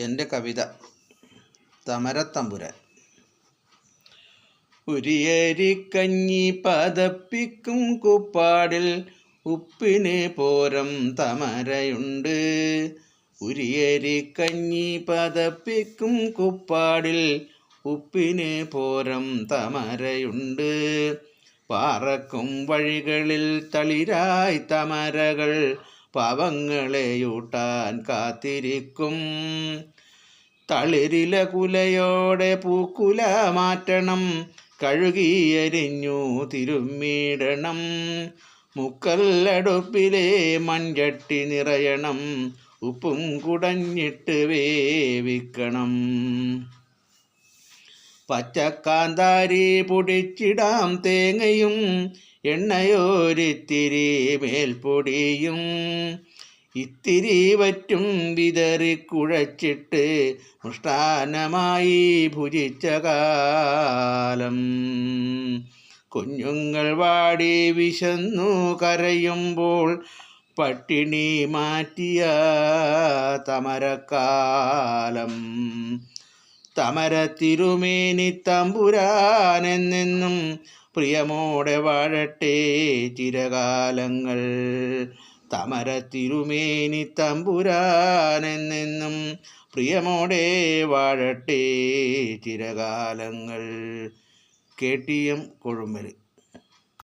എന്റെ കവിത തമരത്തമ്പുരാൻ. ഉരിയരിക്കഞ്ഞി പതപ്പിക്കും കുപ്പാടിൽ ഉപ്പിന് പോരം തമരയുണ്ട്. ഉരിയരിക്കഞ്ഞി പതപ്പിക്കും കുപ്പാടിൽ ഉപ്പിന് പോരം തമരയുണ്ട്. പാറക്കും വഴികളിൽ തളിരായി തമരകൾ പാവങ്ങളെയൂട്ടാൻ കാത്തിരിക്കും. തളിരില കുലയോടെ പൂക്കുല മാറ്റണം. കഴുകിയരിഞ്ഞു തിരുമ്മിടണം. മുക്കല്ലടുപ്പിലെ മൺചട്ടി നിറയണം. ഉപ്പും കുടഞ്ഞിട്ട് വേവിക്കണം. പച്ചക്കാന്താരി പൊടിച്ചിടാം തേങ്ങയും. എണ്ണയോരിത്തിരി മേൽപൊടിയും ഇത്തിരി വറ്റും വിതറി കുഴച്ചിട്ട് മുഷ്ടാനമായി ഭുജിച്ച കാലം. കുഞ്ഞുങ്ങൾ വാടി വിശന്നു കരയുമ്പോൾ പട്ടിണി മാറ്റിയ തമരക്കാലം. തമര തിരുമേനി പ്രിയമോടെ വാഴട്ടെ ചിരകാലങ്ങൾ. തമര തിരുമേനി തമ്പുരാനെന്നെന്നും പ്രിയമോടെ വാഴട്ടെ ചിരകാലങ്ങൾ. K T M Kozhumbal